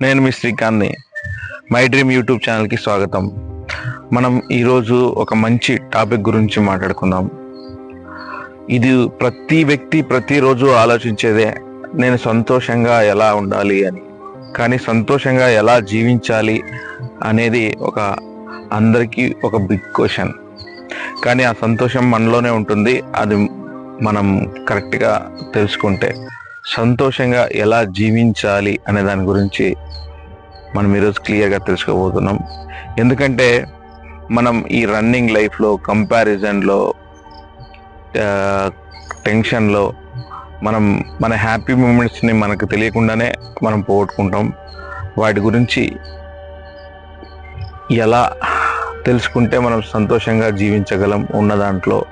నేను మీ శ్రీకాంత్ని. మై డ్రీమ్ యూట్యూబ్ ఛానల్కి స్వాగతం. మనం ఈరోజు ఒక మంచి టాపిక్ గురించి మాట్లాడుకుందాం. ఇది ప్రతి వ్యక్తి ప్రతిరోజు ఆలోచించేదే నేను సంతోషంగా ఎలా ఉండాలి అని. కానీ సంతోషంగా ఎలా జీవించాలి అనేది ఒక అందరికీ ఒక బిగ్ క్వశ్చన్ కానీ ఆ సంతోషం మనలోనే ఉంటుంది అది మనం కరెక్ట్గా తెలుసుకుంటే. సంతోషంగా ఎలా జీవించాలి అనే దాని గురించి మనం ఈరోజు క్లియర్గా తెలుసుకోబోతున్నాం. ఎందుకంటే మనం ఈ రన్నింగ్ లైఫ్లో కంపారిజన్లో టెన్షన్లో మనం మన హ్యాపీ మూమెంట్స్ని మనకు తెలియకుండానే మనం పోగొట్టుకుంటాం. వాటి గురించి ఎలా తెలుసుకుంటే మనం సంతోషంగా జీవించగలం ఉన్న దాంట్లో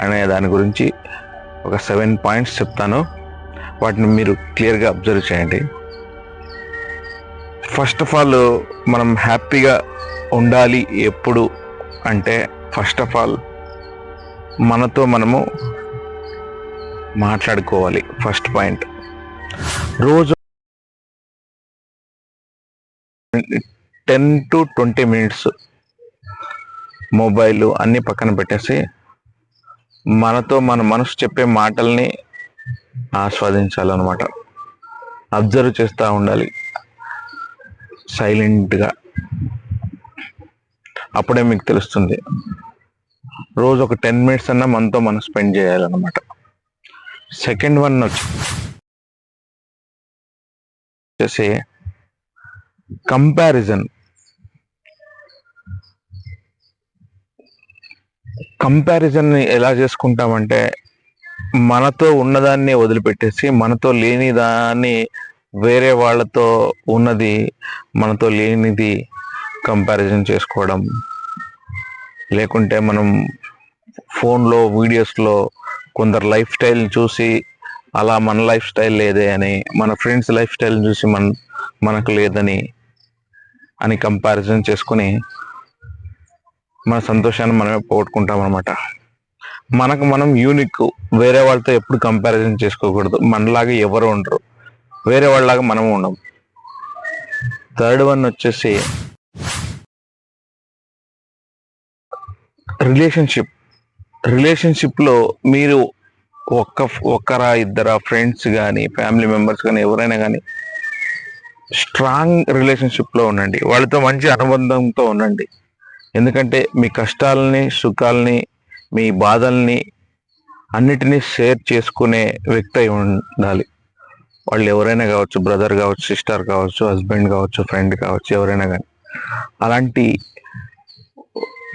అనే దాని గురించి ఒక సెవెన్ పాయింట్స్ చెప్తాను. వాటిని మీరు క్లియర్గా అబ్జర్వ్ చేయండి. ఫస్ట్ ఆఫ్ ఆల్ మనం హ్యాపీగా ఉండాలి ఎప్పుడు అంటే ఫస్ట్ ఆఫ్ ఆల్ మనతో మనము మాట్లాడుకోవాలి. ఫస్ట్ పాయింట్ రోజు ten to twenty minutes mobile అన్నీ పక్కన పెట్టేసి మనతో మన మనసు చెప్పే మాటల్ని ఆస్వాదించాలన్నమాట. అబ్జర్వ్ చేస్తూ ఉండాలి. సైలెంట్గా. అప్పుడే మీకు తెలుస్తుంది. రోజు ఒక టెన్ మినిట్స్ అన్నా మనతో మనం స్పెండ్ చేయాలన్నమాట. సెకండ్ వన్ వచ్చేసి కంపారిజన్. కంపారిజన్ని ఎలా చేసుకుంటామంటే మనతో ఉన్నదాన్ని వదిలిపెట్టేసి మనతో లేని దాన్ని వేరే వాళ్ళతో ఉన్నది మనతో లేనిది కంపారిజన్ చేసుకోవడం. లేకుంటే మనం ఫోన్లో వీడియోస్లో కొందరు లైఫ్ స్టైల్ చూసి అలా మన లైఫ్ స్టైల్ లేదే అని మన ఫ్రెండ్స్ లైఫ్ స్టైల్ చూసి మన మనకు లేదని అని కంపారిజన్ చేసుకుని మన సంతోషాన్ని మనమే పోగొట్టుకుంటాం అనమాట మనకు మనం యూనిక్ వేరే వాళ్ళతో ఎప్పుడు కంపారిజన్ చేసుకోకూడదు. మనలాగా ఎవరు ఉండరు. వేరే వాళ్ళలాగా మనము ఉండం. థర్డ్ వన్ వచ్చేసి రిలేషన్షిప్ రిలేషన్షిప్లో మీరు ఒక్క ఒక్కరా ఇద్దరా ఫ్రెండ్స్ కానీ ఫ్యామిలీ మెంబర్స్ కానీ ఎవరైనా కానీ స్ట్రాంగ్ రిలేషన్షిప్లో ఉండండి. వాళ్ళతో మంచి అనుబంధంతో ఉండండి. ఎందుకంటే మీ కష్టాలని సుఖాలని మీ బాధల్ని అన్నిటినీ షేర్ చేసుకునే వ్యక్తి అయి ఉండాలి. వాళ్ళు ఎవరైనా కావచ్చు బ్రదర్ కావచ్చు సిస్టర్ కావచ్చు హస్బెండ్ కావచ్చు ఫ్రెండ్ కావచ్చు ఎవరైనా కానీ. అలాంటి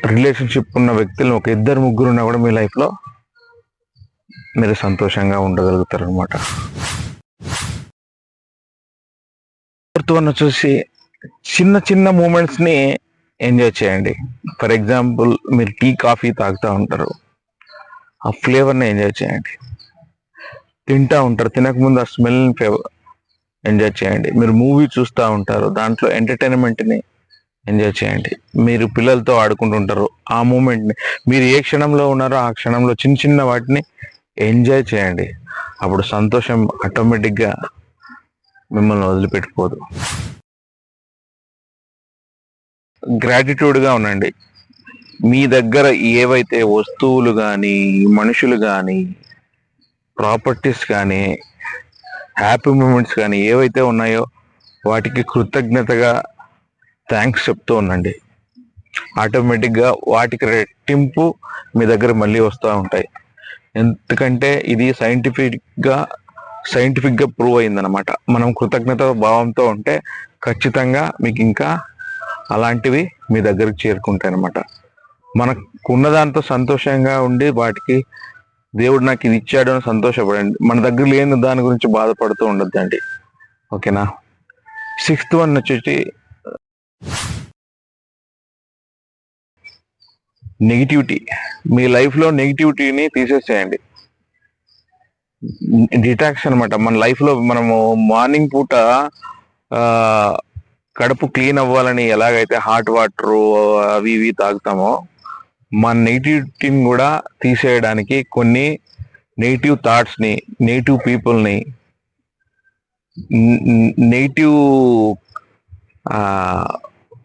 రిలేషన్షిప్ ఉన్న వ్యక్తులను ఒక ఇద్దరు ముగ్గురు ఉన్నా కూడా మీ లైఫ్లో మీరు సంతోషంగా ఉండగలుగుతారు అనమాట ఫోర్త్ వన్ వచ్చేసి చిన్న చిన్న మూమెంట్స్ని ఎంజాయ్ చేయండి. ఫర్ ఎగ్జాంపుల్ మీరు టీ కాఫీ తాగుతూ ఉంటారు. ఆ ఫ్లేవర్ని ఎంజాయ్ చేయండి. తింటూ ఉంటారు. తినకముందు ఆ స్మెల్ ఎంజాయ్ చేయండి. మీరు మూవీ చూస్తూ ఉంటారు. దాంట్లో ఎంటర్టైన్మెంట్ని ఎంజాయ్ చేయండి. మీరు పిల్లలతో ఆడుకుంటుంటారు ఆ మూమెంట్ని మీరు ఏ క్షణంలో ఉన్నారో ఆ క్షణంలో చిన్న చిన్న వాటిని ఎంజాయ్ చేయండి. అప్పుడు సంతోషం ఆటోమేటిక్గా మిమ్మల్ని వదిలిపెట్టుకోదు. గ్రాటిట్యూడ్గా ఉండండి. మీ దగ్గర ఏవైతే వస్తువులు కానీ మనుషులు కానీ ప్రాపర్టీస్ కానీ హ్యాపీ మూమెంట్స్ కానీ ఏవైతే ఉన్నాయో వాటికి కృతజ్ఞతగా థ్యాంక్స్ చెప్తూ ఉండండి. ఆటోమేటిక్గా వాటికి రెట్టింపు మీ దగ్గర మళ్ళీ వస్తూ ఉంటాయి. ఎందుకంటే ఇది సైంటిఫిక్గా సైంటిఫిక్గా ప్రూవ్ అయిందనమాట మనం కృతజ్ఞత భావంతో ఉంటే ఖచ్చితంగా మీకు ఇంకా అలాంటివి మీ దగ్గరికి చేరుకుంటాయి అనమాట మనకు దాంతో సంతోషంగా ఉండి వాటికి దేవుడు నాకు ఇది ఇచ్చాడు అని సంతోషపడండి. మన దగ్గర లేని దాని గురించి బాధపడుతూ ఉండొద్దండి. ఓకేనా? సిక్స్త్ వన్ వచ్చేసి నెగిటివిటీ. మీ లైఫ్లో నెగిటివిటీని తీసేసేయండి. డిటాక్షన్ అనమాట మన లైఫ్లో మనము మార్నింగ్ పూట కడుపు క్లీన్ అవ్వాలని ఎలాగైతే హాట్ వాటర్ అవి ఇవి తాగుతామో మన నెగిటివిటీని కూడా తీసేయడానికి కొన్ని నెగిటివ్ థాట్స్ని నెగిటివ్ పీపుల్ని నెగిటివ్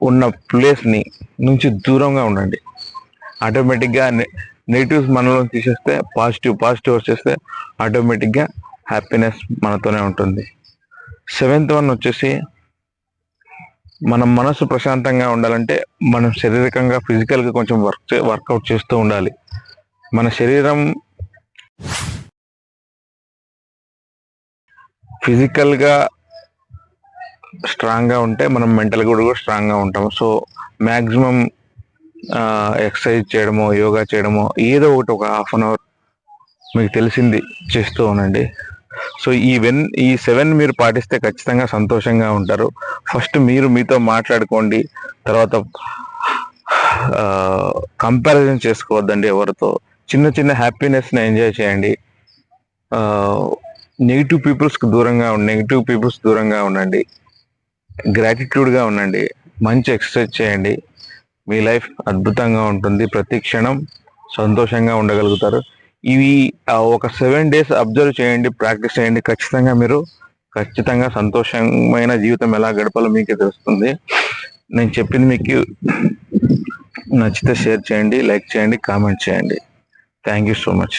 ఉన్న ప్లేస్ని నుంచి దూరంగా ఉండండి. ఆటోమేటిక్గా నెగిటివ్స్ మనలో తీసేస్తే పాజిటివ్ పాజిటివ్ వచ్చేస్తే ఆటోమేటిక్గా హ్యాపీనెస్ మనతోనే ఉంటుంది. సెవెంత్ వన్ వచ్చేసి మనం మనసు ప్రశాంతంగా ఉండాలంటే మనం శారీరకంగా ఫిజికల్గా కొంచెం వర్క్ వర్కౌట్ చేస్తూ ఉండాలి. మన శరీరం ఫిజికల్గా స్ట్రాంగ్గా ఉంటే మనం మెంటల్గా కూడా స్ట్రాంగ్గా ఉంటాం. సో మ్యాక్సిమం ఎక్సర్సైజ్ చేయడమో యోగా చేయడమో ఏదో ఒకటి ఒక హాఫ్ అన్ అవర్ మీకు తెలిసింది చేస్తూ ఉండండి. సో ఈ వెన్ ఈ సెవెన్ మీరు పాటిస్తే ఖచ్చితంగా సంతోషంగా ఉంటారు. ఫస్ట్ మీరు మీతో మాట్లాడుకోండి. తర్వాత కంపారిజన్ చేసుకోవద్దండి ఎవరితో. చిన్న చిన్న హ్యాపీనెస్ని ఎంజాయ్ చేయండి. నెగిటివ్ పీపుల్స్కి దూరంగా నెగిటివ్ పీపుల్స్ దూరంగా ఉండండి. గ్రాటిట్యూడ్గా ఉండండి. మంచి ఎక్సర్సైజ్ చేయండి. మీ లైఫ్ అద్భుతంగా ఉంటుంది. ప్రతి క్షణం సంతోషంగా ఉండగలుగుతారు. ఇవి ఒక సెవెన్ డేస్ అబ్జర్వ్ చేయండి ప్రాక్టీస్ చేయండి. ఖచ్చితంగా మీరు ఖచ్చితంగా సంతోషమైన జీవితం ఎలా గడపాలో మీకే తెలుస్తుంది. నేను చెప్పింది మీకు నచ్చితే షేర్ చేయండి లైక్ చేయండి కామెంట్ చేయండి. Thank you so much